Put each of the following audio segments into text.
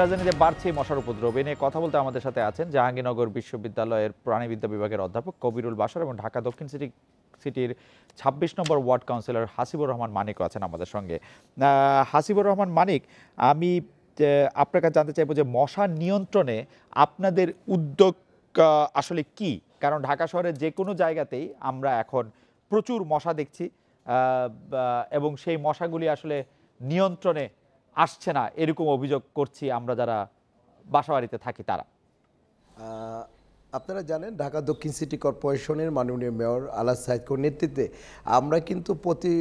রাজধানীতে বাড়ছে মশার উপদ্রব। এ নিয়ে কথা বলতে আমাদের সাথে আছেন জাহাঙ্গীরনগর বিশ্ববিদ্যালয়ের প্রাণীবিদ্যা বিভাগের অধ্যাপক কবিরুল বাসার এবং ঢাকা দক্ষিণ সিটি সিটির ছাব্বিশ number ward councillor Hasibur Rahman মানিকও আছেন আমাদের সঙ্গে। হাসিবুর রহমান মানিক, আমি আপনার কাছে জানতে চাইব যে মশা নিয়ন্ত্রণে আপনাদের উদ্যোগ আসলে কি? কারণ ঢাকা শহরের যে কোনো জায়গাতেই আমরা এখন প্রচুর মশা দেখছি। এবং সেই মশাগুলি আসলে নিয়ন্ত্রণে আসছে না, এরকম অভিযোগ করছি আমরা যারা বাসাবাড়িতে থাকি তারা। আপনারা জানেন, ঢাকা দক্ষিণ সিটি কর্পোরেশনের মাননীয় মেয়র আলাস সাইদকোর নেতৃত্বে আমরা কিন্তু প্রতি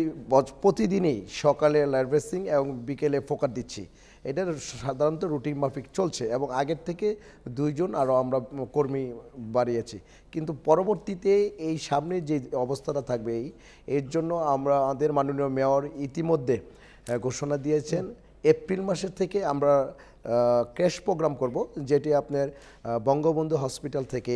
প্রতিদিনই সকালে লাইভেসিং এবং বিকেলে ফোকার দিচ্ছি। এটা সাধারণত রুটিন মাফিক চলছে এবং আগের থেকে দুইজন আরও আমরা কর্মী বাড়িয়েছি। কিন্তু পরবর্তীতে এই সামনে যে অবস্থাটা থাকবে, এই, এর জন্য আমরা আমাদের মাননীয় মেয়র ইতিমধ্যে ঘোষণা দিয়েছেন। এপ্রিল মাসের থেকে আমরা ক্র্যাশ প্রোগ্রাম করব, যেটি আপনার বঙ্গবন্ধু হসপিটাল থেকে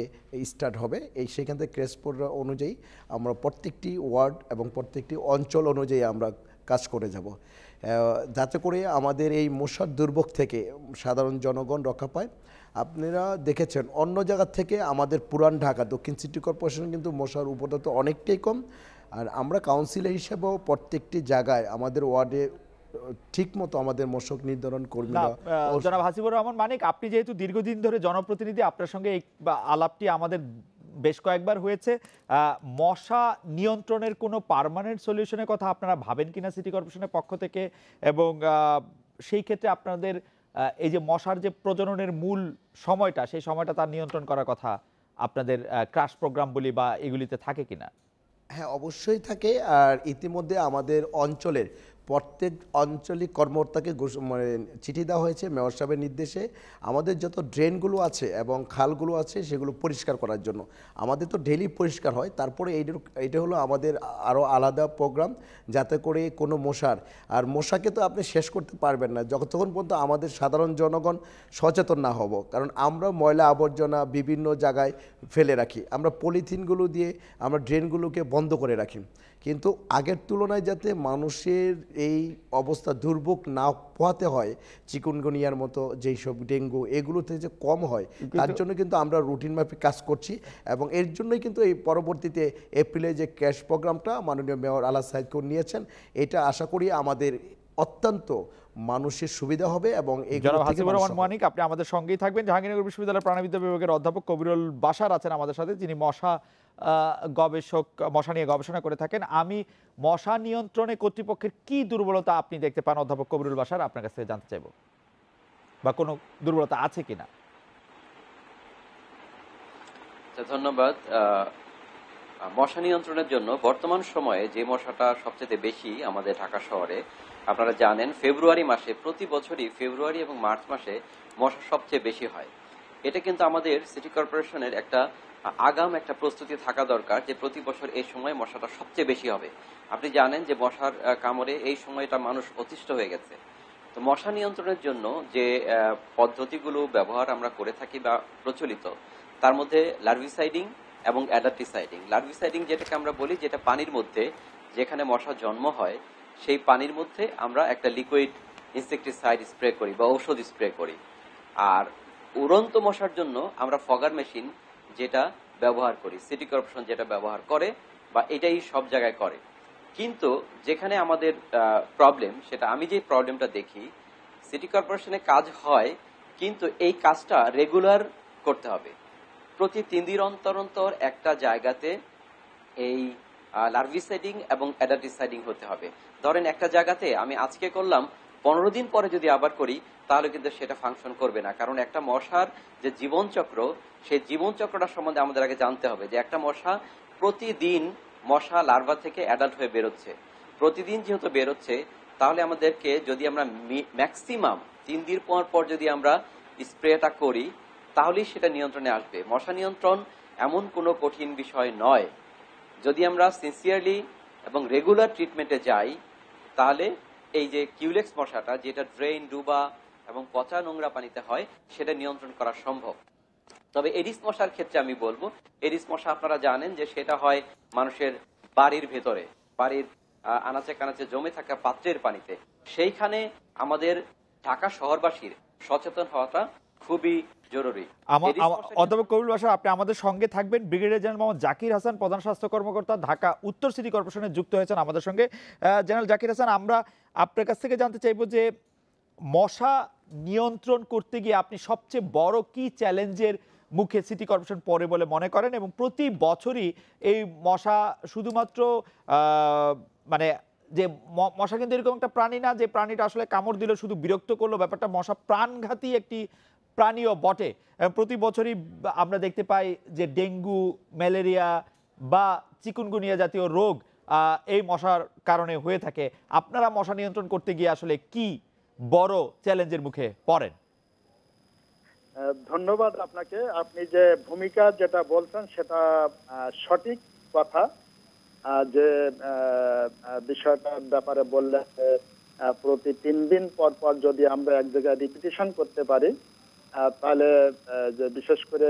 স্টার্ট হবে। এই সেখান থেকে ক্র্যাশ প্রোগ্রাম অনুযায়ী আমরা প্রত্যেকটি ওয়ার্ড এবং প্রত্যেকটি অঞ্চল অনুযায়ী আমরা কাজ করে যাব। যাতে করে আমাদের এই মশার দুর্ভোগ থেকে সাধারণ জনগণ রক্ষা পায়। আপনারা দেখেছেন, অন্য জায়গা থেকে আমাদের পুরান ঢাকা, দক্ষিণ সিটি কর্পোরেশন কিন্তু মশার উপদ্রত অনেকটাই কম। আর আমরা কাউন্সিলর হিসেবেও প্রত্যেকটি জায়গায় আমাদের ওয়ার্ডে ঠিক মতো আমাদের মশক নির্ধারণ না কর্মীরা আহ, জনাব হাসিবুর রহমান মানিক আপনি যেহেতু দীর্ঘদিন ধরে জনপ্রতিনিধি আপনার সঙ্গে এই আলাপটি আমাদের বেশ কয়েকবার হয়েছে। মশা নিয়ন্ত্রণের কোনো পার্মানেন্ট সলিউশনের কথা আপনারা ভাবেন কিনা সিটি কর্পোরেশনের পক্ষ থেকে? এবং সেই ক্ষেত্রে আপনাদের এই যে মশার যে প্রজননের মূল সময়টা সেই সময়টা তার নিয়ন্ত্রণ করার কথা আপনাদের ক্রাশ প্রোগ্রাম বলি বা এগুলিতে থাকে কিনা? হ্যাঁ অবশ্যই থাকে। আর ইতিমধ্যে আমাদের অঞ্চলের প্রত্যেক আঞ্চলিক কর্মকর্তাকে মানে চিঠি দেওয়া হয়েছে মেয়র সাহেবের নির্দেশে। আমাদের যত ড্রেনগুলো আছে এবং খালগুলো আছে সেগুলো পরিষ্কার করার জন্য। আমাদের তো ডেলি পরিষ্কার হয়। তারপরে এইটার এইটা হলো আমাদের আরও আলাদা প্রোগ্রাম যাতে করে কোনো মশার, আর মশাকে তো আপনি শেষ করতে পারবেন না। যতক্ষণ পর্যন্ত আমাদের সাধারণ জনগণ সচেতন না হব। কারণ আমরা ময়লা আবর্জনা বিভিন্ন জায়গায় ফেলে রাখি। আমরা পলিথিনগুলো দিয়ে আমরা ড্রেনগুলোকে বন্ধ করে রাখি। কিন্তু আগের তুলনায় যাতে মানুষের এই অবস্থা দুর্ভোগ না পোহাতে হয় চিকুনগুনিয়ার মতো যেই সব ডেঙ্গু এগুলো থেকে যে কম হয় তার জন্য কিন্তু আমরা রুটিন মাফিক কাজ করছি এবং এর জন্যই কিন্তু এই পরবর্তীতে এপ্রিলে যে ক্যাশ প্রোগ্রামটা মাননীয় মেয়র আলাহ সাহেদকে নিয়েছেন এটা আশা করি আমাদের অত্যন্ত মানুষের সুবিধা হবে এবং মানিক আপনি আমাদের সঙ্গেই থাকবেন। জাহাঙ্গীরনগর বিশ্ববিদ্যালয়ের প্রাণীবিদ্যা বিভাগের অধ্যাপক কবিরুল বাসার আছেন আমাদের সাথে যিনি মশা গবেষক মশা নিয়ে গবেষণা করে থাকেন। আমি মশা নিয়ন্ত্রণে কর্তৃপক্ষের কি দুর্বলতা আপনি দেখতে পান অধ্যাপক কবিরুল বাসার আপনার কাছ থেকে জানতে চাইব। বা কোনো দুর্বলতা আছে কিনা? আচ্ছা, ধন্যবাদ। আহ, মশা নিয়ন্ত্রণের জন্য বর্তমান সময়ে যে মশাটা সবচেয়ে বেশি আমাদের ঢাকা শহরে আপনারা জানেন, ফেব্রুয়ারি মাসে প্রতি বছরই ফেব্রুয়ারি এবং মার্চ মাসে মশা সবচেয়ে বেশি হয়। এটা কিন্তু আমাদের সিটি কর্পোরেশনের একটা আগাম একটা প্রস্তুতি থাকা দরকার যে প্রতি বছর এই সময় মশাটা সবচেয়ে বেশি হবে। আপনি জানেন যে মশার কামড়ে এই সময়টা মানুষ অতিষ্ঠ হয়ে গেছে। তো মশা নিয়ন্ত্রণের জন্য যে পদ্ধতিগুলো ব্যবহার আমরা করে থাকি বা প্রচলিত, তার মধ্যে লার্ভিসাইডিং এবং অ্যাডাপ্টিসাইডিং। লার্ভিসাইডিং যেটাকে আমরা বলি, যেটা পানির মধ্যে যেখানে মশা জন্ম হয় সেই পানির মধ্যে আমরা একটা লিকুইড ইনসেকটিসাইড স্প্রে করি বা ঔষধ স্প্রে করি। আর উড়ন্ত মশার জন্য আমরা ফগার মেশিন যেটা ব্যবহার করি, সিটি কর্পোরেশন যেটা ব্যবহার করে বা এটাই সব জায়গায় করে। কিন্তু যেখানে আমাদের প্রবলেম সেটা আমি যে প্রবলেমটা দেখি, সিটি কর্পোরেশনে কাজ হয়, কিন্তু এই কাজটা রেগুলার করতে হবে। প্রতি তিন দিন অন্তর অন্তর একটা জায়গাতে এই লার্ভিসাইডিং এবং অ্যাডাটিসাইডিং হতে হবে। ধরেন একটা জায়গাতে আমি আজকে করলাম, পনেরো দিন পরে যদি আবার করি, তাহলে কিন্তু সেটা ফাংশন করবে না। কারণ একটা মশার যে জীবনচক্র, সেই জীবনচক্রটা সম্বন্ধে আমাদের আগে জানতে হবে যে একটা মশা প্রতিদিন মশা লার্ভা থেকে অ্যাডাল্ট হয়ে বেরোচ্ছে। প্রতিদিন যেহেতু বেরোচ্ছে, তাহলে আমাদেরকে যদি আমরা ম্যাক্সিমাম তিন দিন পর পর যদি আমরা স্প্রেটা করি, তাহলেই সেটা নিয়ন্ত্রণে আসবে। মশা নিয়ন্ত্রণ এমন কোনো কঠিন বিষয় নয়। যদি আমরা সিনসিয়ারলি এবং রেগুলার ট্রিটমেন্টে যাই, তাহলে এই যে কিউলেক্স মশাটা, যেটা ড্রেন ডুবা এবং পচা নোংরা পানিতে হয়, সেটা নিয়ন্ত্রণ করা সম্ভব। তবে এডিস মশার ক্ষেত্রে আমি বলব, এডিস মশা আপনারা জানেন যে সেটা হয় মানুষের বাড়ির ভেতরে, বাড়ির আনাচে কানাচে জমে থাকা পাত্রের পানিতে। সেইখানে আমাদের ঢাকা শহরবাসীর সচেতন হওয়াটা খুবই জরুরি। আমার এডিস আমার- মশা অধ্যাপক কবির বাসা আপনি আমাদের সঙ্গে থাকবেন। ব্রিগেডিয়ার জেনারেল মোহাম্মদ জাকির হাসান প্রধান স্বাস্থ্য কর্মকর্তা ঢাকা উত্তর সিটি কর্পোরেশনে যুক্ত হয়েছেন আমাদের সঙ্গে। জেনারেল জাকির হাসান আমরা আপনার কাছ থেকে জানতে চাইব যে মশা নিয়ন্ত্রণ করতে গিয়ে আপনি সবচেয়ে বড় কি চ্যালেঞ্জের মুখে সিটি কর্পোরেশন পড়ে বলে মনে করেন? এবং প্রতি বছরই এই মশা শুধুমাত্র মানে যে মশা কিন্তু এরকম একটা প্রাণী না যে প্রাণীটা আসলে কামড় দিলে শুধু বিরক্ত করল ব্যাপারটা মশা প্রাণঘাতী একটি প্রাণীও বটে। প্রতি বছরই আমরা দেখতে পাই যে ডেঙ্গু, ম্যালেরিয়া বা চিকুনগুনিয়া জাতীয় রোগ এই মশার কারণে হয়ে থাকে। আপনারা মশা নিয়ন্ত্রণ করতে গিয়ে আসলে কি বড় চ্যালেঞ্জের মুখে পড়েন? ধন্যবাদ আপনাকে। আপনি যে ভূমিকা যেটা বলছেন সেটা সঠিক কথা। যে বিষয়টার ব্যাপারে বললেন প্রতি তিন দিন পর পর যদি আমরা এক জায়গায় রিপিটিশন করতে পারি তাহলে যে বিশেষ করে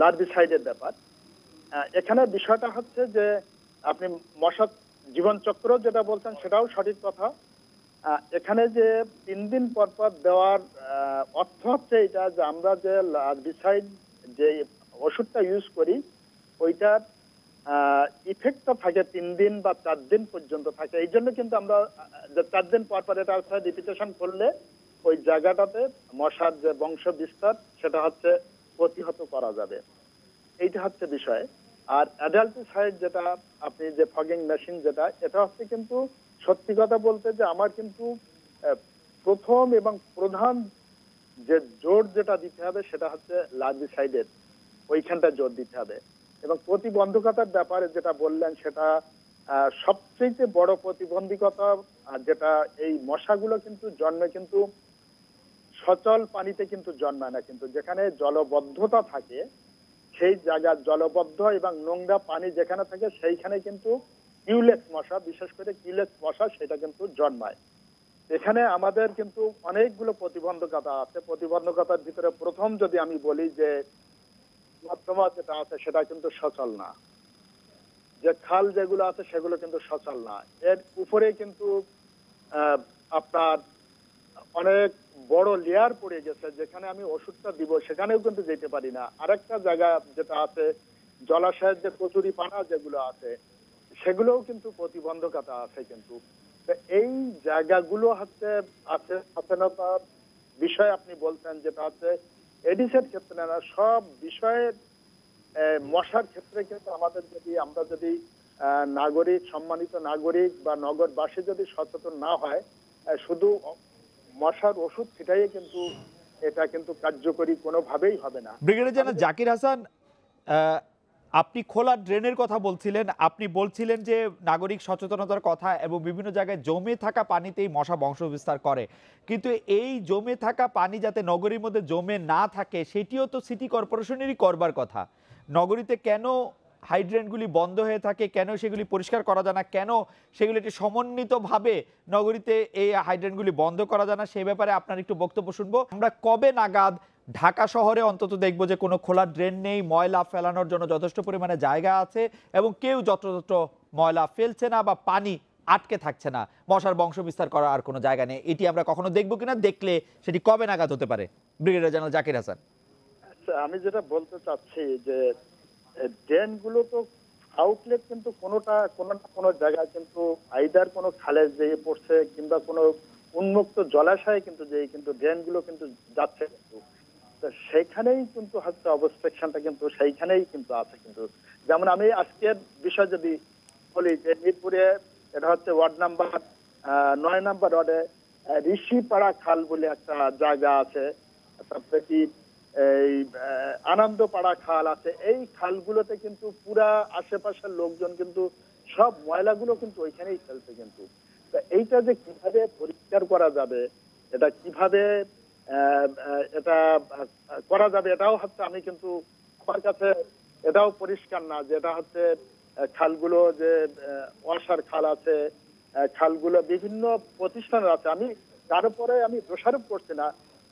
লার্ভিসাইডের ব্যাপার এখানে বিষয়টা হচ্ছে যে আপনি মশা জীবনচক্র যেটা বলছেন সেটাও সঠিক কথা। এখানে যে তিন দিন পর পর দেওয়ার অর্থ হচ্ছে এটা যে আমরা যে লার্ভিসাইড যে ওষুধটা ইউজ করি, ওইটার ইফেক্টটা থাকে তিন দিন বা চার দিন পর্যন্ত থাকে। এই জন্য কিন্তু আমরা চার দিন পর পর এটা রিপিটেশন করলে ওই জায়গাটাতে মশার যে বংশ বিস্তার সেটা হচ্ছে প্রতিহত করা যাবে। এইটা হচ্ছে বিষয়। আর অ্যাডাল্টিসাইড যেটা, আপনি যে ফগিং মেশিন যেটা, এটা হচ্ছে কিন্তু সত্যি কথা বলতে যে আমার কিন্তু প্রথম এবং প্রধান যে জোর যেটা দিতে হবে, সেটা হচ্ছে লার্জিসাইডের ওইখানটা জোর দিতে হবে। এবং প্রতিবন্ধকতার ব্যাপারে যেটা বললেন, সেটা সবচেয়ে বড় প্রতিবন্ধকতা যেটা এই মশাগুলো কিন্তু জন্মে কিন্তু সচল পানিতে কিন্তু জন্মায় না কিন্তু। যেখানে জলবদ্ধতা থাকে, সেই জায়গার জলবদ্ধ এবং নোংরা পানি যেখানে থাকে, সেইখানে কিন্তু কিউলেক্স মশা, বিশেষ করে কিউলেক্স মশা, সেটা কিন্তু জন্মায়। এখানে আমাদের কিন্তু অনেকগুলো প্রতিবন্ধকতা আছে। প্রতিবন্ধকতার ভিতরে প্রথম যদি আমি বলি যে নর্দমা যেটা আছে, সেটা কিন্তু সচল না। যে খাল যেগুলো আছে, সেগুলো কিন্তু সচল না। এর উপরে কিন্তু আপনার অনেক বড় লেয়ার পড়ে গেছে, যেখানে আমি ওষুধটা দিব, সেখানেও কিন্তু যেতে পারি না। আরেকটা জায়গা যেটা আছে, জলাশয়ের যে কচুরি পানা যেগুলো আছে, সেগুলোও কিন্তু প্রতিবন্ধকতা আছে কিন্তু। এই জায়গাগুলো হচ্ছে, আছে সচেতনতার বিষয় আপনি বলছেন যেটা হচ্ছে এডিসের ক্ষেত্রে না, সব বিষয়ের মশার ক্ষেত্রে কিন্তু আমাদের যদি, আমরা যদি নাগরিক, সম্মানিত নাগরিক বা নগরবাসী যদি সচেতন না হয় শুধু মশার ওষুধ সেটাই কিন্তু এটা কিন্তু কার্যকরী কোনোভাবেই হবে না। ব্রিগেডিয়ার জেনারেল জাকির হাসান আপনি খোলা ড্রেনের কথা বলছিলেন, আপনি বলছিলেন যে নাগরিক সচেতনতার কথা এবং বিভিন্ন জায়গায় জমে থাকা পানিতেই মশা বংশ বিস্তার করে। কিন্তু এই জমে থাকা পানি যাতে নগরীর মধ্যে জমে না থাকে, সেটিও তো সিটি কর্পোরেশনেরই করবার কথা। নগরীতে কেন হাইড্রেনগুলি বন্ধ হয়ে থাকে কেন সেগুলি পরিষ্কার করা যায় না কেন সেগুলি একটি সমন্বিতভাবে নগরীতে এই হাইড্রেনগুলি বন্ধ করা যায় না সে ব্যাপারে আপনার একটু বক্তব্য শুনব। আমরা কবে নাগাদ ঢাকা শহরে অন্তত দেখব যে কোনো খোলা ড্রেন নেই ময়লা ফেলানোর জন্য যথেষ্ট পরিমাণে জায়গা আছে এবং কেউ যত্রতত্র ময়লা ফেলছে না বা পানি আটকে থাকছে না। মশার বংশ বিস্তার করার আর কোনো জায়গা নেই। এটি আমরা কখনো দেখব কিনা দেখলে সেটি কবে নাগাদ হতে পারে? Brigadier general Zakir Hasan. আচ্ছা, আমি যেটা বলতে চাচ্ছি যে ড্রেনগুলো তো আউটলেট কিন্তু কোনোটা কোনো না কোনো জায়গায় কিন্তু আইদার কোনো খালে যেয়ে পড়ছে কিংবা কোনো উন্মুক্ত জলাশয়ে কিন্তু যে কিন্তু ড্রেনগুলো কিন্তু যাচ্ছে কিন্তু। সেইখানেই কিন্তু হচ্ছে অবস্ট্রাকশনটা কিন্তু সেইখানেই কিন্তু আছে কিন্তু। যেমন আমি আজকের বিষয় যদি বলি যে মিরপুরে এটা হচ্ছে ওয়ার্ড নাম্বার নয় নাম্বার ওয়ার্ডে ঋষিপাড়া খাল বলে একটা জায়গা আছে। তারপরে কি এই আনন্দপাড়া খাল আছে। এই খালগুলোতে কিন্তু পুরা আশেপাশের লোকজন কিন্তু সব ময়লাগুলো কিন্তু ওইখানেই ফেলছে কিন্তু। এইটা যে কীভাবে পরিষ্কার করা যাবে, এটা কীভাবে এটা করা যাবে, এটাও হচ্ছে আমি কিন্তু আমার কাছে এটাও পরিষ্কার না যেটা হচ্ছে খালগুলো যে ওয়াসার খাল আছে খালগুলো বিভিন্ন প্রতিষ্ঠানের আছে। আমি তার উপরে আমি দোষারোপ করছি না।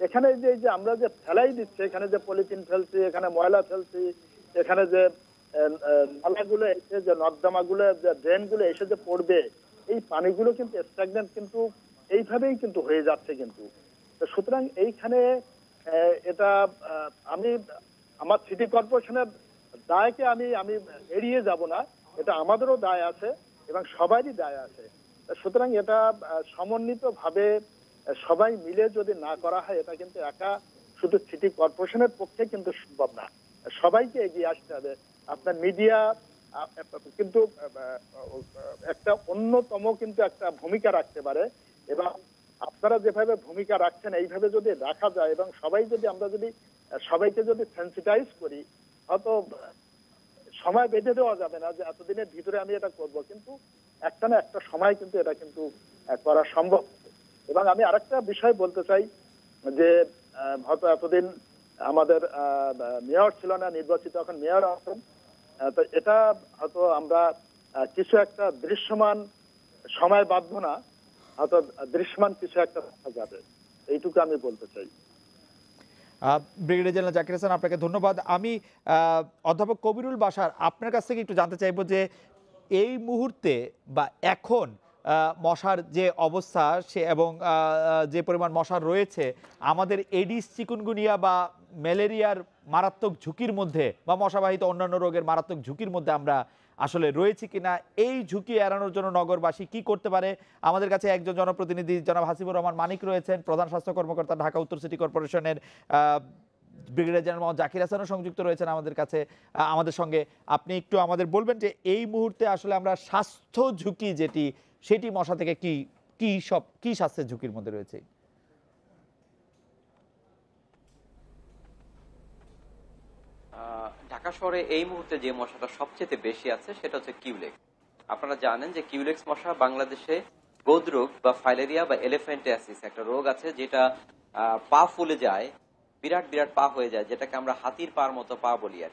এখানে যে যে আমরা যে ফেলাই দিচ্ছি, এখানে যে পলিথিন ফেলছি, এখানে ময়লা ফেলছি, এখানে যে নালাগুলো এসে যে নর্দমাগুলো, যে ড্রেনগুলো এসে যে পড়বে, এই পানিগুলো কিন্তু স্ট্যাগনেন্ট কিন্তু এইভাবেই কিন্তু হয়ে যাচ্ছে কিন্তু। সুতরাং এইখানে এটা আমি, আমার সিটি কর্পোরেশনের দায়কে আমি আমি এড়িয়ে যাব না, এটা আমাদেরও দায় আছে এবং সবারই দায় আছে। সুতরাং এটা সমন্বিত ভাবে সবাই মিলে যদি না করা হয়, এটা কিন্তু একা শুধু সিটি কর্পোরেশনের পক্ষে কিন্তু সম্ভব না। সবাইকে এগিয়ে আসতে হবে। আপনার মিডিয়া, কিন্তু, একটা অন্যতম কিন্তু একটা ভূমিকা রাখতে পারে। এবং আপনারা যেভাবে ভূমিকা রাখছেন, এইভাবে যদি রাখা যায় এবং সবাই যদি আমরা যদি, সবাইকে যদি সেন্সিটাইজ করি, হয়তো সময় বেঁধে দেওয়া যাবে না যে এতদিনের ভিতরে আমি এটা করব। কিন্তু একটা না একটা সময় কিন্তু এটা কিন্তু, করা সম্ভব। এবং আমি আরেকটা বিষয় বলতে চাই যে হয়তো এতদিন আমাদের মেয়র ছিল না, নির্বাচিত এখন মেয়র আছেন। তো এটা হয়তো আমরা কিছু একটা দৃশ্যমান সময় বাধ্য না, হয়তো দৃশ্যমান কিছু একটা যাবে। এইটুকু আমি বলতে চাই। ব্রিগেডিয়ার জেনারেল জাকির হাসান, আপনাকে ধন্যবাদ। আমি অধ্যাপক কবিরুল বাসার আপনার কাছ থেকে একটু জানতে চাইব যে, এই মুহূর্তে বা এখন মশার যে অবস্থা, সে এবং যে পরিমাণ মশার রয়েছে, আমাদের এডিস চিকুনগুনিয়া বা ম্যালেরিয়ার মারাত্মক ঝুঁকির মধ্যে বা মশাবাহিত অন্যান্য রোগের মারাত্মক ঝুঁকির মধ্যে আমরা আসলে রয়েছি কিনা, এই ঝুঁকি এড়ানোর জন্য নগরবাসী কি করতে পারে? আমাদের কাছে একজন জনপ্রতিনিধি জনাব হাসিবুর রহমান মানিক রয়েছেন, প্রধান স্বাস্থ্য কর্মকর্তা ঢাকা উত্তর সিটি কর্পোরেশনের ব্রিগেডিয়ার জেনারেল মোহাম্মদ জাকির হাসানও সংযুক্ত রয়েছেন আমাদের কাছে আমাদের সঙ্গে। আপনি একটু আমাদের বলবেন যে, এই মুহূর্তে আসলে আমরা স্বাস্থ্য ঝুঁকি যেটি সেটি মশা থেকে কি কি সব, কি স্বাস্থ্যের ঝুঁকির মধ্যে রয়েছে? ঢাকা শহরে এই মুহূর্তে যে মশাটা সবচেয়ে বেশি আছে সেটা হচ্ছে কিউলেক্স। আপনারা জানেন যে কিউলেক্স মশা বাংলাদেশে গোদ রোগ বা ফাইলেরিয়া বা এলিফেন্টিয়াসিস একটা রোগ আছে যেটা পা ফুলে যায়, বিরাট বিরাট পা হয়ে যায়, যেটাকে আমরা হাতির পার মতো পা বলি আর।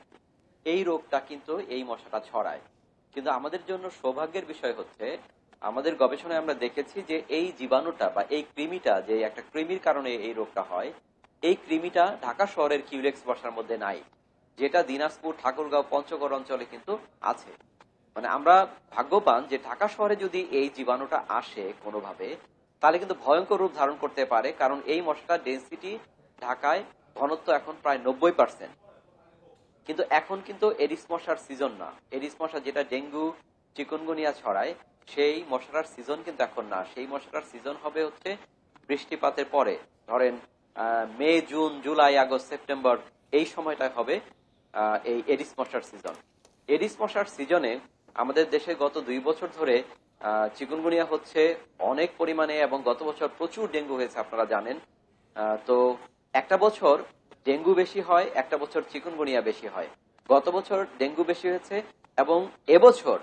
এই রোগটা কিন্তু এই মশাটা ছড়ায়। কিন্তু আমাদের জন্য সৌভাগ্যের বিষয় হচ্ছে আমাদের গবেষণায় আমরা দেখেছি যে এই জীবাণুটা বা এই কৃমিটা যে একটা কৃমির কারণে এই রোগটা হয়, এই কৃমিটা ঢাকা শহরের কিউলেক্স মশার মধ্যে নাই, যেটা দিনাজপুর, ঠাকুরগাঁও, পঞ্চগড় অঞ্চলে কিন্তু আছে। মানে আমরা ভাগ্যবান যে ঢাকা শহরে যদি এই জীবাণুটা আসে কোনোভাবে, তাহলে কিন্তু ভয়ঙ্কর রূপ ধারণ করতে পারে, কারণ এই মশাটার ডেন্সিটি ঢাকায় ঘনত্ব এখন প্রায় নব্বই পার্সেন্ট কিন্তু এখন কিন্তু এডিস মশার সিজন না। এডিস মশা যেটা ডেঙ্গু চিকনগুনিয়া ছড়ায়, সেই মশাটার সিজন কিন্তু এখন না। সেই মশাটার সিজন হবে হচ্ছে বৃষ্টিপাতের পরে। ধরেন May, June, July, August, September, এই সময়টা হবে এই এডিস মশার সিজন এডিস মশার সিজনে আমাদের দেশে গত দুই বছর ধরে চিকুনগুনিয়া হচ্ছে অনেক পরিমাণে এবং গত বছর প্রচুর ডেঙ্গু হয়েছে, আপনারা জানেন। তো একটা বছর ডেঙ্গু বেশি হয়, একটা বছর চিকুনগুনিয়া বেশি হয়। গত বছর ডেঙ্গু বেশি হয়েছে এবং এবছর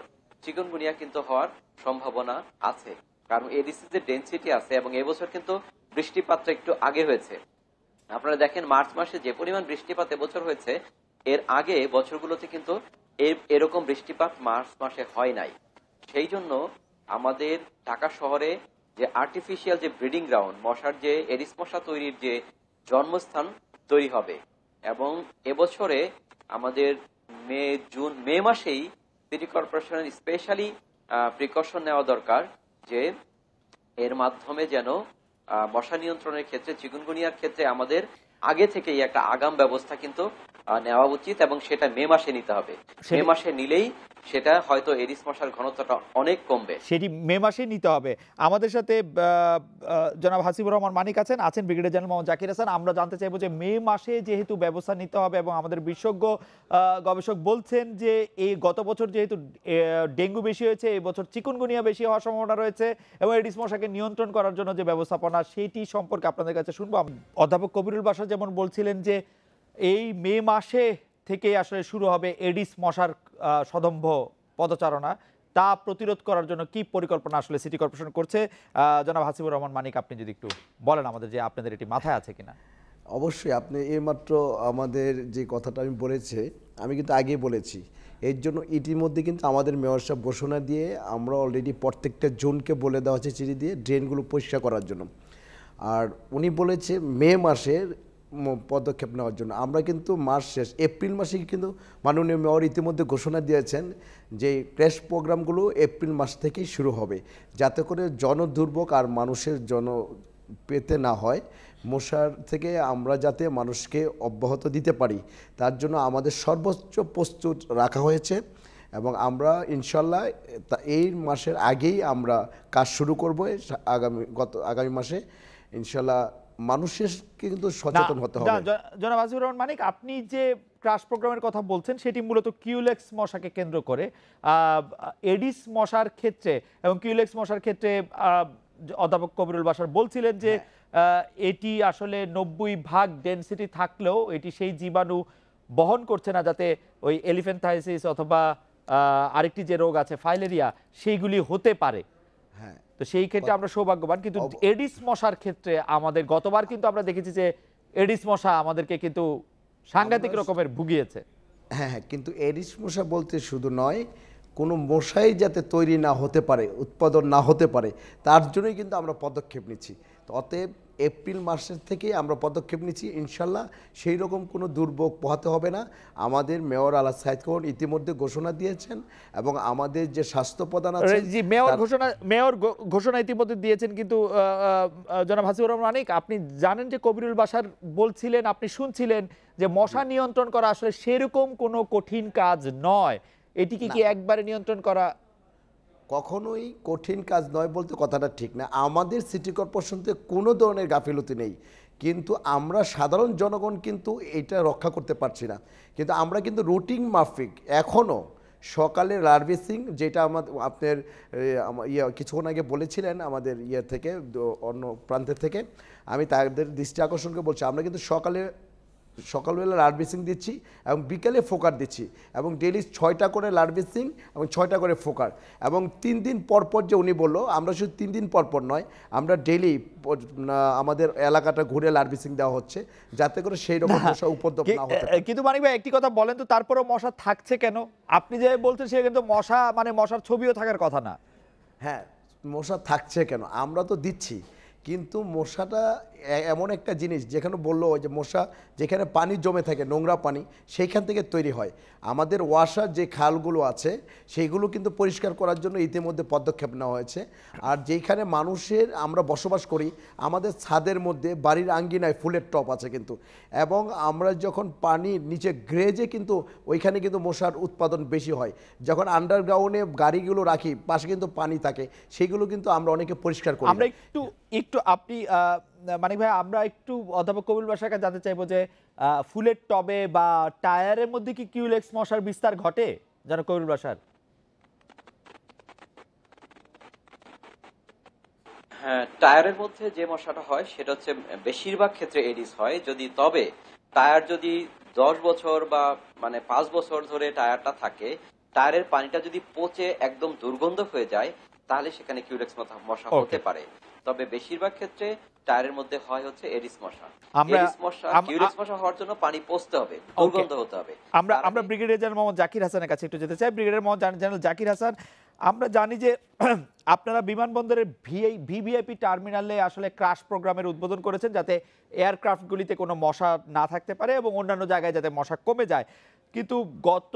চিকুনগুনিয়া কিন্তু হওয়ার সম্ভাবনা আছে। কারণ এই ডিসিজের ডেন্সিটি আছে এবং এবছর কিন্তু বৃষ্টিপাতটা একটু আগে হয়েছে। আপনারা দেখেন, মার্চ মাসে যে পরিমাণ বৃষ্টিপাত এবছর হয়েছে, এর আগে বছরগুলোতে কিন্তু এরকম বৃষ্টিপাত মার্চ মাসে হয় নাই। সেই জন্য আমাদের ঢাকা শহরে যে আর্টিফিশিয়াল যে ব্রিডিং গ্রাউন্ড মশার যে এরিস মশা তৈরির যে জন্মস্থান তৈরি হবে। এবং এবছরে আমাদের মে, জুন, মে মাসেই সিটি কর্পোরেশনের স্পেশালি প্রিকশন নেওয়া দরকার যে এর মাধ্যমে যেন মশা নিয়ন্ত্রণের ক্ষেত্রে, চিকুনগুনিয়ার ক্ষেত্রে আমাদের আগে থেকেই একটা আগাম ব্যবস্থা কিন্তু নেওয়া উচিত এবং সেটা মে মাসে নিতে হবে। মে মাসে নিলেই সেটা হয়তো এডিস মশার ঘনত্বটা অনেক কমবে। সেটি মে মাসে নিতে হবে। আমাদের সাথে জনাব হাসিবুর রহমান মানিক আছেন আছেন ব্রিগেডিয়ার জেনারেল মোহাম্মদ জাকির হাসান। আমরা জানতে চাইব যে মে মাসে যেহেতু ব্যবস্থা নিতে হবে এবং আমাদের বিশেষজ্ঞ গবেষক বলছেন যে এই গত বছর যেহেতু ডেঙ্গু বেশি হয়েছে এই বছর চিকুনগুনিয়া বেশি হওয়ার সম্ভাবনা রয়েছে এবং এডিস মশাকে নিয়ন্ত্রণ করার জন্য যে ব্যবস্থাপনা সেটি সম্পর্কে আপনাদের কাছে শুনব। অধ্যাপক কবিরুল বাসা যেমন বলছিলেন যে এই মে মাসে থেকে আসলে শুরু হবে এডিস মশার সদম্ভ পদচারণা। তা প্রতিরোধ করার জন্য কি পরিকল্পনা আসলে সিটি কর্পোরেশন করছে? জনাব হাসিবুর রহমান মানিক, আপনি যদি একটু বলেন আমাদের যে আপনাদের এটি মাথায় আছে কিনা। অবশ্যই, আপনি এইমাত্র আমাদের যে কথাটা আমি বলেছি, আমি কিন্তু আগেই বলেছি। এর জন্য ইতিমধ্যে কিন্তু আমাদের মেয়র সাহেব ঘোষণা দিয়ে আমরা অলরেডি প্রত্যেকটা জোনকে বলে দেওয়া হচ্ছে চিঠি দিয়ে ড্রেনগুলো পরিষ্কার করার জন্য। আর উনি বলেছে মে মাসের পদক্ষেপ নেওয়ার জন্য। আমরা কিন্তু মাস শেষ, এপ্রিল মাসে কিন্তু মাননীয় মেয়র ইতিমধ্যে ঘোষণা দিয়েছেন যে ক্র্যাশ প্রোগ্রামগুলো এপ্রিল মাস থেকেই শুরু হবে। যাতে করে জনদুর্ভোগ আর মানুষের জন পেতে না হয়। মশার থেকে আমরা যাতে মানুষকে অব্যাহত দিতে পারি, তার জন্য আমাদের সর্বোচ্চ প্রস্তুত রাখা হয়েছে এবং আমরা ইনশাল্লাহ এই মাসের আগেই আমরা কাজ শুরু করব। আগামী গত, আগামী মাসে ইনশাল্লাহ মানুষের কিন্তু সচেতন হতে হবে। জনাব আজিবুর রহমান মানিক আপনি যে ক্রাশ প্রোগ্রামের কথা বলছেন সেটি মূলত কিউলেক্স মশাকে কেন্দ্র করে। এডিস মশার ক্ষেত্রে এবং কিউলেক্স মশার ক্ষেত্রে অধ্যাপক কবিরুল বাসার বলছিলেন যে এটি আসলে নব্বই ভাগ ডেনসিটি থাকলেও এটি সেই জীবাণু বহন করছে না যাতে ওই এলিফেন্থাইসিস অথবা আহ, আরেকটি যে রোগ আছে ফাইলেরিয়া সেইগুলি হতে পারে। হ্যাঁ তো সেই ক্ষেত্রে আমরা সৌভাগ্যবান। কিন্তু এডিস মশার ক্ষেত্রে আমাদের গতবার কিন্তু আমরা দেখেছি যে এডিস মশা আমাদেরকে কিন্তু সাংঘাতিক রকমের ভুগিয়েছে। হ্যাঁ হ্যাঁ কিন্তু এডিস মশা বলতে শুধু নয় কোনো মশাই যাতে তৈরি না হতে পারে উৎপাদন না হতে পারে তার জন্যই কিন্তু আমরা পদক্ষেপ নিচ্ছি। তো অতএব এপ্রিল মাসের থেকেই আমরা পদক্ষেপ নিচ্ছি ইনশাল্লাহ। সেই রকম কোনো দুর্ভোগ পোহাতে হবে না। আমাদের মেয়র আলা সাইদ কোন ইতিমধ্যে ঘোষণা দিয়েছেন এবং আমাদের যে স্বাস্থ্য প্রধান আছে জি মেয়র ঘোষণা মেয়র ঘোষণা ইতিমধ্যে দিয়েছেন কিন্তু জনাব হাসিবুর রহমান মানিক আপনি জানেন যে কবিরুল বাসার বলছিলেন আপনি শুনছিলেন যে মশা নিয়ন্ত্রণ করা আসলে সেরকম কোনো কঠিন কাজ নয়। এটিকে কি একবারে নিয়ন্ত্রণ করা কখনোই কঠিন কাজ নয় বলতে কথাটা ঠিক না। আমাদের সিটি কর্পোরেশনতে কোনো ধরনের গাফিলতি নেই। কিন্তু আমরা সাধারণ জনগণ কিন্তু এটা রক্ষা করতে পারছি না। কিন্তু আমরা কিন্তু রুটিন মাফিক। এখনও সকালে লার্ভেসিং যেটা আমাদের আপনার ইয়ে কিছুক্ষণ আগে বলেছিলেন আমাদের ইয়ে থেকে অন্য প্রান্তের থেকে, আমি তাদের দৃষ্টি আকর্ষণকে বলছি। আমরা কিন্তু সকালে সকালবেলা লার্ভিসিং দিচ্ছি এবং বিকেলে ফোকার দিচ্ছি এবং ডেলি ছয়টা করে লার্ভিসিং এবং ছয়টা করে ফোকার এবং তিন দিন পর পর যে উনি বলল আমরা শুধু তিন দিন পর পর নয় আমরা ডেলি আমাদের এলাকাটা ঘুরে লার্ভিসিং দেওয়া হচ্ছে যাতে করে সেই রকম মশা উপদ্রব না হতে কিন্তু মানিক ভাই একটি কথা বলেন তো তারপরেও মশা থাকছে কেন? আপনি যে বলছেন সে কিন্তু মশা মানে মশার ছবিও থাকার কথা না। হ্যাঁ মশা থাকছে কেন? আমরা তো দিচ্ছি কিন্তু মশাটা এমন একটা জিনিস যেখানে বলল যে মশা, যেখানে পানি জমে থাকে, নোংরা পানি, সেইখান থেকে তৈরি হয়। আমাদের ওয়াসার যে খালগুলো আছে, সেইগুলো কিন্তু পরিষ্কার করার জন্য ইতিমধ্যে পদক্ষেপ নেওয়া হয়েছে। আর যেখানে মানুষের আমরা বসবাস করি, আমাদের ছাদের মধ্যে বাড়ির আঙ্গিনায় ফুলের টপ আছে কিন্তু। এবং আমরা যখন পানি নিচে গ্রেজে কিন্তু ওইখানে কিন্তু মশার উৎপাদন বেশি হয়। যখন আন্ডারগ্রাউন্ডে গাড়িগুলো রাখি, পাশে কিন্তু পানি থাকে, সেগুলো কিন্তু আমরা অনেকে পরিষ্কার করি আমরা একটু একটু আপনি মানিক ভাই আমরা একটু অধ্যাপক কবির বাসার কাছে জানতে চাইব যে ফুলের টবে বা টায়ারের মধ্যে কি কিউলেক্স মশার বিস্তার ঘটে? যেন কবির বাসার? হ্যাঁ টায়ারের মধ্যে যে মশাটা হয় সেটা হচ্ছে বেশিরভাগ ক্ষেত্রে এডিস হয়। যদি তবে টায়ার যদি দশ বছর বা মানে পাঁচ বছর ধরে টায়ারটা থাকে টায়ারের পানিটা যদি পচে একদম দুর্গন্ধ হয়ে যায় তাহলে সেখানে কিউরেক্স মশা- মশা হতে পারে। তবে বেশিরভাগ ক্ষেত্রে টায়ারের মধ্যে হয় হচ্ছে এডিস মশা। হওয়ার জন্য পানি পচতে হবে দুর্গন্ধ হতে হবে। আমরা আমরা ব্রিগেডিয়ার জেনারেল মোহাম্মদ জাকির হাসানের কাছে একটু যেতে চাই। ব্রিগেডিয়ার মোহাম্মদ জান- জেনারেল জাকির হাসান আমরা জানি যে আপনারা বিমানবন্দরের ভিআই ভিভিআইপি টার্মিনালে আসলে ক্রাশ প্রোগ্রামের উদ্বোধন করেছেন যাতে এয়ারক্রাফটগুলিতে কোনো মশা না থাকতে পারে এবং অন্যান্য জায়গায় যাতে মশা কমে যায়। কিন্তু গত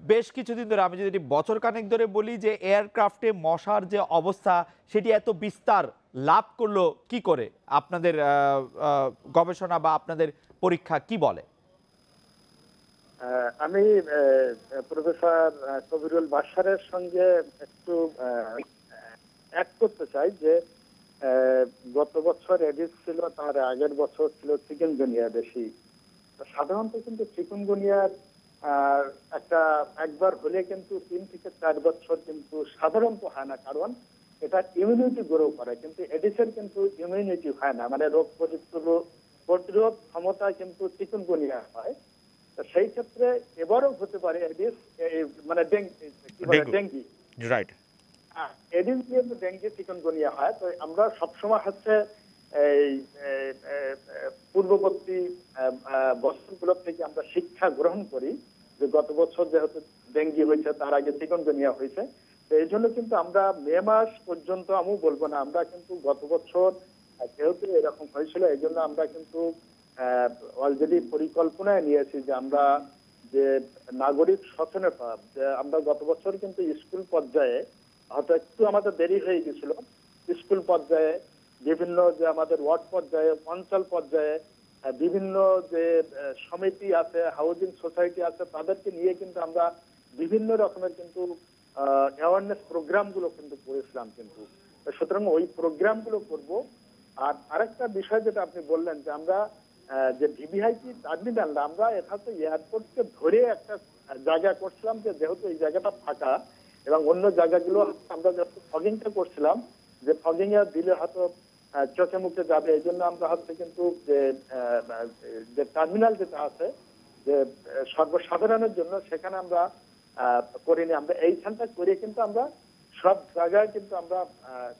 বেশ কিছুদিন ধরে আমি যদি বছর কানেক ধরে বলি যে এয়ারক্রাফটে মশার যে অবস্থা সেটি এত বিস্তার লাভ করল কি করে? আপনাদের গবেষণা বা আপনাদের পরীক্ষা কি বলে? আমি প্রফেসর কবিরুল বাসারের সঙ্গে একটু এক করতে চাই যে গত বছর এডিস ছিল, তার আগের বছর ছিল চিকেনগুনিয়া বেশি। সাধারণত কিন্তু চিকেনগুনিয়ার একটা একবার হলে কিন্তু তিন থেকে চার বছর কিন্তু সাধারণত হয় না, কারণ এটা ইমিউনিটি গ্রো করে কিন্তু এডিসের কিন্তু ইমিউনিটি হয় না। মানে রোগ প্রতিরোধ প্রতিরোধ ক্ষমতা কিন্তু চিকেনগুনিয়া হয়। সেই ক্ষেত্রে এবারও হতে পারে এডিস মানে ডেঙ্গি রাইট হ্যাঁ, এডিস দিয়ে ডেঙ্গি চিকনগুনিয়া হয়। তো আমরা সবসময় হচ্ছে এই পূর্ববর্তী বছরগুলোর থেকে আমরা শিক্ষা গ্রহণ করি যে গত বছর যেহেতু ডেঙ্গি হয়েছে তার আগে চিকনগুনিয়া হয়েছে। তো এই জন্য কিন্তু আমরা মে মাস পর্যন্ত আমিও বলব না, আমরা কিন্তু গত বছর যেহেতু এরকম হয়েছিল, এই জন্য আমরা কিন্তু অলরেডি পরিকল্পনায় নিয়েছি যে আমরা যে নাগরিক সচেতনতা, যে আমরা গত বছর কিন্তু স্কুল পর্যায়ে, হয়তো একটু আমাদের দেরি হয়ে গেছিল, স্কুল পর্যায়ে, বিভিন্ন যে আমাদের ওয়ার্ড পর্যায়ে, অঞ্চল পর্যায়ে বিভিন্ন যে সমিতি আছে হাউজিং সোসাইটি আছে, তাদেরকে নিয়ে কিন্তু আমরা বিভিন্ন রকমের কিন্তু অ্যাওয়ারনেস প্রোগ্রামগুলো কিন্তু করেছিলাম কিন্তু। সুতরাং ওই প্রোগ্রামগুলো করব। আর আরেকটা বিষয় যেটা আপনি বললেন যে আমরা যে ভিভিআইপি টার্মিনাল আমরা এটাতে এয়ারপোর্টকে ধরে একটা জায়গা করছিলাম যে যেহেতু এই জায়গাটা ফাঁকা, এবং অন্য জায়গাগুলো আমরা যখন ফগিংটা করছিলাম, যে ফগিং এ দিলে হয়তো চোখে মুখে যাবে, এই জন্য আমরা হচ্ছে কিন্তু যে যে টার্মিনাল যেটা আছে, যে সর্বসাধারণের জন্য সেখানে আমরা করিনি আমরা এইখানটা করে কিন্তু আমরা সব জায়গায় কিন্তু আমরা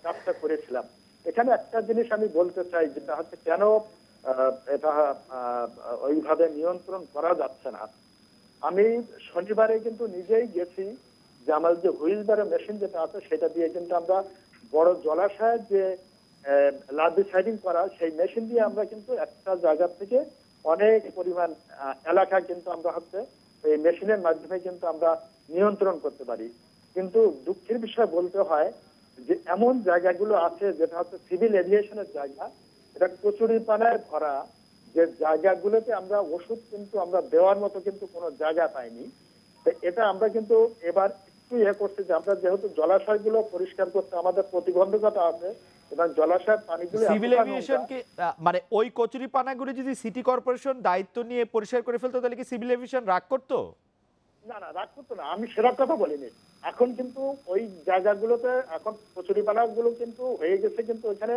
কাজটা করেছিলাম। এখানে একটা জিনিস আমি বলতে চাই, যেটা হচ্ছে কেন এটা ওইভাবে নিয়ন্ত্রণ করা যাচ্ছে না। আমি শনিবারে কিন্তু নিজেই গেছি যে আমার যে হুইল বারের মেশিন যেটা আছে, সেটা দিয়ে কিন্তু আমরা বড় জলাশয়ের যে লার্ভি সাইডিং করা, সেই মেশিন দিয়ে আমরা কিন্তু একটা জায়গা থেকে অনেক পরিমাণ এলাকা কিন্তু আমরা হচ্ছে এই মেশিনের মাধ্যমে কিন্তু আমরা নিয়ন্ত্রণ করতে পারি। কিন্তু দুঃখের বিষয় বলতে হয় যে, এমন জায়গাগুলো আছে যেটা হচ্ছে সিভিল এভিয়েশনের জায়গা। এটা কচুরি পানায় ভরা। যে জায়গাগুলোতে আমরা ওষুধ কিন্তু আমরা দেওয়ার মতো কিন্তু কোনো জায়গা পাইনি। এটা আমরা কিন্তু এবার একটু ইয়ে করছি যে, আমরা যেহেতু জলাশয়গুলো পরিষ্কার করতে আমাদের প্রতিবন্ধকতা আছে এবং জলাশয়ের পানিগুলো সিভিল এভিয়েশন কি মানে ওই যদি সিটি কর্পোরেশন দায়িত্ব নিয়ে পরিষ্কার করে ফেলতো তাহলে কি সিভিল এভিয়েশন রাগ করতো? না না রাগ করতো না। আমি সেরার কথা বলিনি। এখন কিন্তু ওই জায়গাগুলোতে এখন কিন্তু হয়ে গেছে কিন্তু ওইখানে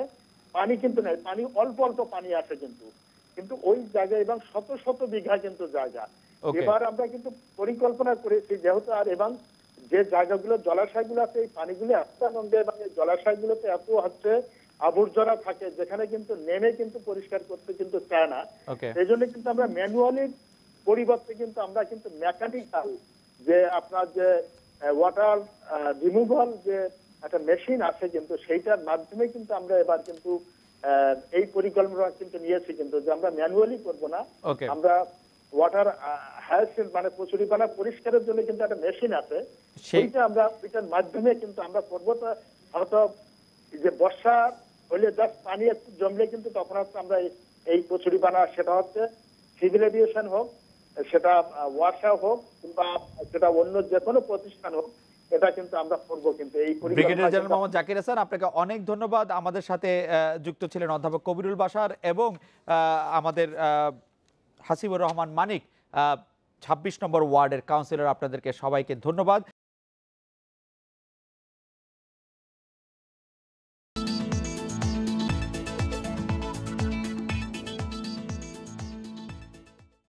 পানি কিন্তু নেই। পানি অল্প অল্প পানি আসে কিন্তু। কিন্তু ওই জায়গায় এবং শত শত বিঘা কিন্তু জায়গা। এবার আমরা কিন্তু পরিকল্পনা করেছি যেহেতু আর এবং যে জায়গাগুলো জলাশয়গুলো আছে এই পানিগুলো নোংরা এবং এই জলাশয়গুলোতে এত হচ্ছে আবর্জনা থাকে যেখানে কিন্তু নেমে কিন্তু পরিষ্কার করতে কিন্তু চায় না। এই জন্য কিন্তু আমরা ম্যানুয়ালি পরিবর্তে কিন্তু আমরা কিন্তু মেকানিক্যাল যে আপনার যে ওয়াটার রিমুভাল যে একটা মেশিন আছে কিন্তু সেইটার মাধ্যমে কিন্তু আমরা এবার কিন্তু আহ, এই পরিকল্পনা কিন্তু নিয়েছি কিন্তু যে আমরা ম্যানুয়ালি করব না। আমরা ওয়াটার হায়ার মানে কচুরিপানা পরিষ্কারের জন্য কিন্তু একটা মেশিন আছে। সেইটা আমরা ওইটার মাধ্যমে কিন্তু আমরা করব। তো হয়তো যে বর্ষা হলে জাস্ট পানি একটু জমলে কিন্তু তখন হচ্ছে আমরা এই- কচুরিপানা সেটা হচ্ছে সিভিল এভিয়েশন হোক সেটা ওয়াসা হোক কিংবা সেটা অন্য যে কোনো প্রতিষ্ঠান হোক এটা কিন্তু আমরা করব কিন্তু এই পরিকল্পনা ব্রিগেডিয়ার জেনারেল মোহাম্মদ জাকির হাসান আপনাকে অনেক ধন্যবাদ আমাদের সাথে যুক্ত ছিলেন অধ্যাপক কবিরুল বাসার এবং আমাদের আহ, হাসিবুর রহমান মানিক ছাব্বিশ নম্বর ওয়ার্ডের কাউন্সিলর আপনাদেরকে সবাইকে ধন্যবাদ।